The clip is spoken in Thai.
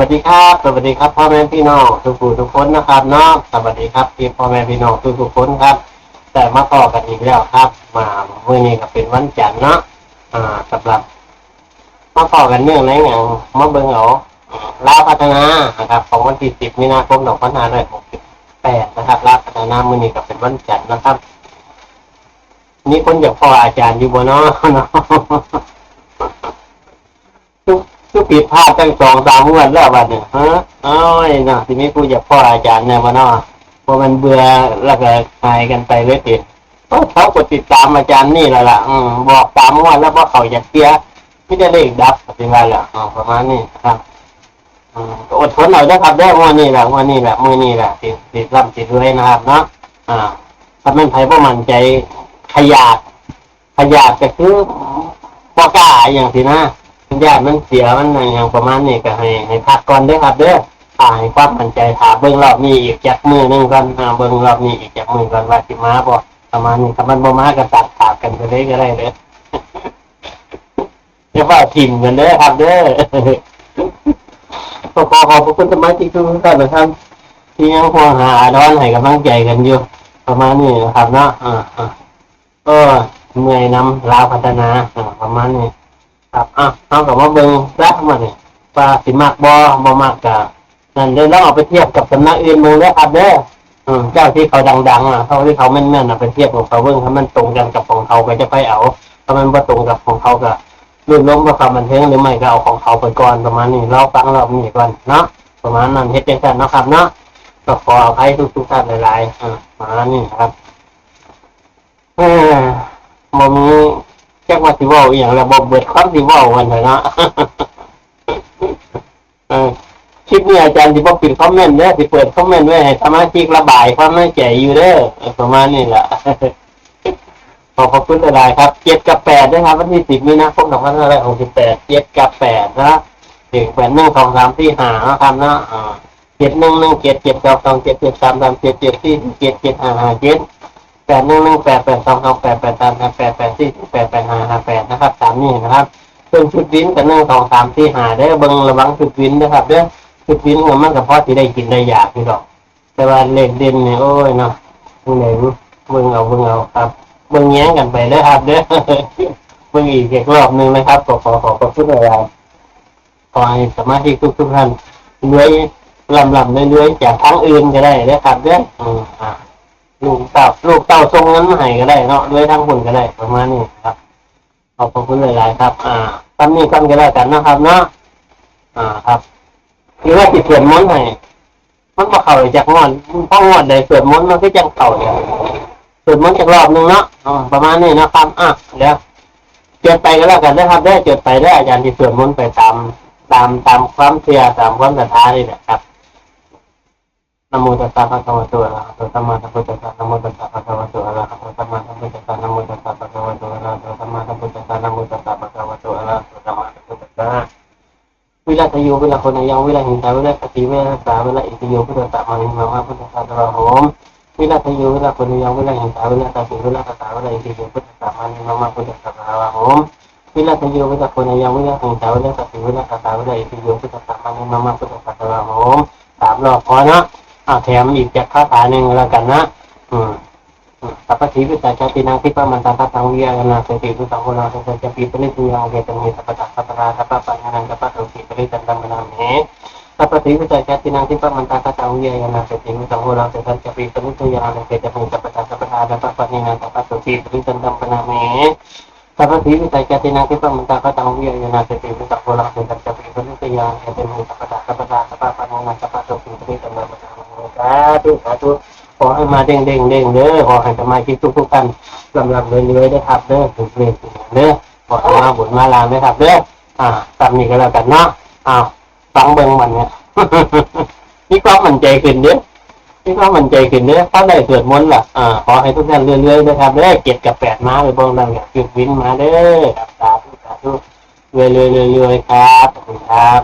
วัสดีครับ สวัสดีครับพ่อแม่พี่น้องทุกผู้ทุกคนนะครับเนาะสวัสดีครับพี่พ่อแม่พี่น้องทุกทุกๆคนครับ แต่มาต่อกันอีกแล้วครับ มาเมื่อนี้ก็เป็นวันจันทร์เนาะอ่าสำหรับ มาต่อกันเนื่องในงานมาเบิ่งเอาลาพัฒนานะครับ ของวันที่10มีนาคม2568นาเลยหกสิบแปดนะครับลาพัฒนามื้อนี้ก็เป็นวันจันทร์นะครับนี่คนอยากพออาจารย์อยู่บ่เนาะ เนาะทุกทุกผิดพลาดตั้งสองสามวันแล้ววันเนี่ยฮะเอ้ยเนาะทีนี้กูอยากพ่ออาจารย์เนี่ยมาเนาะเพราะมันเบื่อแล้วก็หายกันไปเลยติดเพราะเขากดติดตามอาจารย์นี่แหละล่ะอืมบอกตามวันแล้วว่าเขาอยากเสียไม่ได้เลขดับปฏิบัติละประมาณนี้ครับอดทนหน่อยนะครับได้วันนี้แหละวันนี้แหละมือนี้แหละติดติดร่ำติดด้วยนะครับเนาะอ่าถ้าเป็นไผ่ประมันใจขยาดขยาดก็คือปกล้าอย่างสินะ ญาติมันเสียมันอย่างประมาณนี้ก็ให้ให้พักก่อนเด้อครับเด้ออ่าให้ความมั่นใจถาเบิ่งรอบนี้อีกจักมือหนึงก่อนอ่าเบิ่งรอบนี้อีกจักมือก่อนว่าสิมาบ่ประมาณนี้ถ้ามันบ่มาก็ตัดขาดกันไปเลยก็ได้เด้ออย่ว่าทิ่มกันเด้อครับเด้อขอขอขอบพระคุณสมาชิกทุกท่านนะครับที่ยังคงหาดอนให้กำลังใจกันอยู่ประมาณนี้นะครับเนาะอ่าอ่าก็เมื่อยนำลาวพัฒนาประมาณนี้ ครับอะเอากับว่าเบิ่งรักมาเนี่ยว่าสิมากบ่บ่มากกะนั่นเดี๋ยวเราเอาไปเทียบกับสำนักอื่นเมืองแล้วครับเด้ออืมเจ้าที่เขาดังๆอะเขาที่เขาแม่นๆอะไปเทียบของเขาเบิ่งถ้ามันตรงกันกับของเขาก็จะไปเอาถ้ามันบ่ตรงกับของเขาก็รุ่นล้มกับความบันเทิงหรือไม่ก็เอาของเขาไปก่อนประมาณนี้เราฟังรอบนี้ก่อนเนาะประมาณนั้นเฮ็ดจังซั่นเนาะครับเนาะก็ขออภัยทุกๆท่านหลายๆอ่าประมาณนี้ครับอ่า สิว้าอย่างเระบบเบิดความสิว้าวันเถอะเนาะคลิปนี้อาจารย์สิบ่ปิดคอมเมนต์เด้อสิเปิดคอมเมนต์ไว้ให้สมาชิกระบายความในใจอยู่เด้อประมาณนี้แหละขอบคุณหลายครับเจ็ดกับแปดนะครับวันที่สิบมีนาคมสองพันห้าร้อยหกสิบแปดเจ็ดกับแปดนะถึงแปดหนึ่งสองสามสี่ห้านะครับนะเจ็ดหนึ่งหนึ่งเจ็ดเจ็ดสองสองเจ็ดเจ็ดสามสามเจ็ดเจ็ดสี่เจ็ดเจ็ดห้าห้าเจ็ด แปดหนึ่งหนึ่งแปดแปดสองสองแปดแปดสามแปดแปดแปดสี่แปดแปดห้าห้าแปดนะครับสามนี่นะครับเป็นชุดวินกับหนึ่งสองสามสี่ห้าได้เบิ้งระวังชุดวินนะครับเด้อชุดวินมันก็พอที่ได้กินได้อยากนี่ดอก แต่ว่าเล่นเด่นเนี่ยโอ้ยเนาะเบิ่งเบิ่งเอาเบิ่งเอาครับเบิ่งแย้งกันไปเลยครับเด้อเบิ่งอีกอีกรอบหนึ่งนะครับขอขอขอขอบคุณอะไรขอให้สมาชิกทุกทุกท่านเลื้อยลำลำเลื้อยๆจากทางอื่นก็ได้นะครับเด้ออ่า ลูกเต่าลูกเต่าทรงนั้นมาให้ก็ได้เนาะด้วยทั้งหุ่นก็ได้ประมาณนี้ครับขอบคุณหลายๆครับ อ่าตอนนี้กันก็แล้วกันนะครับ เนาะอ่าครับหรือว่าติดเสื่อมม้นต์ให้มันมาเข่าจากงอนพราะงอนได้เสื่อมม้นต์มันก็จังเข่าเนี่ยเสื่อมม้นต์จากรอบนึงเนาะประมาณนี้นะครับอะเดี๋ยวเจดไปก็แล้วกันนะครับได้เจดไปได้อาจารย์ที่เสื่อมม้นต์ไปตามตามตามความเชื่อตามความศรัทธานี่แหละครับ นะโมตัสสะภะคะวะโตอะระหะโตสัมมาสัมพุทธัสสะนะโมตัสสะภะคะวะโตอะระหะโตสัมมาสัมพุทธัสสะนะโมตัสสะภะคะวะโตอะระหะโตสัมมาสัมพุทธัสสะนะโมตัสสะภะคะวะโตอะระหะโตสัมมาสัมพุทธัสสะวิรัตโยวิรัคนยังวิรัหิงตาวิรัสติวิรัสสาวิรัอิติโยพุทธัสสะมานิมามาพุทธัสสะตระหมวิรัตโยวิรัคนยังวิรัหิงตาวิรัสติวิรัสสาวิรัอิติโยพุทธัสสะมานิมามาพุทธัสสะตระหมวิรัตโยวิรัคนยังวิรัหิงตาวิรัสติวิรัสสาวิรัอิติโยพุทธัสสะมานิมามาพุทธัสสะตระหมสามรอบพอเนาะ อ่าแถมอีกจากคาถาหนึ่งแล้วกันนะอืมอืมสัพพะทีวิตาจตินังทิปะมันตังทัตังวิยานาสติทุตังโหนาสัจจะปีปนิสุยาเกตังเมสัพพะตังสัพพะราสัพพะปัญญานังสัพพะโสติปริตันตังมนาเมสัพพะทีวิตาจตินังทิปะมันตังทัตังวิยานาสติทุตังโหนาสัจจะปีปนิสุยาเกตังเมสัพพะตังสัพพะราสัพพะปัญญานังสัพพะโสติปริตันตังมนาเมสัพพะทีวิตาจตินังทิปะมันตังทัตังวิยานาสติทุตังโหนาสัจจะปีปนิสุยาเกตังเมสัพพะตังสัพพะราสัพพะปัญญานังสัพพะโสติปริตันตังมนาเม สาธุสาธุขอให้มาเด้งเด้งเด้งเด้อขอให้สมาชิกทุกทุกท่านลำลำเรื่อยๆได้ครับเด้อถึงเรียนเด้อขอให้มาบุญมาลาได้ครับเด้ออ่าตามนี้ก็แล้วกันเนาะอ้าวฟังเบิ่งมันเนี่ยมีความมั่นใจขึ้นเด้อมีความมั่นใจขึ้นเด้อถ้าได้สวดมนต์ล่ะอ่าขอให้ทุกท่านเรื่อยๆนะครับเด้อเจ็ดกับแปดมาไปเบิ่งดังอย่างจุดวินมาเด้อสาธุสาธุเรื่อยๆเรื่อยๆครับขอบคุณครับ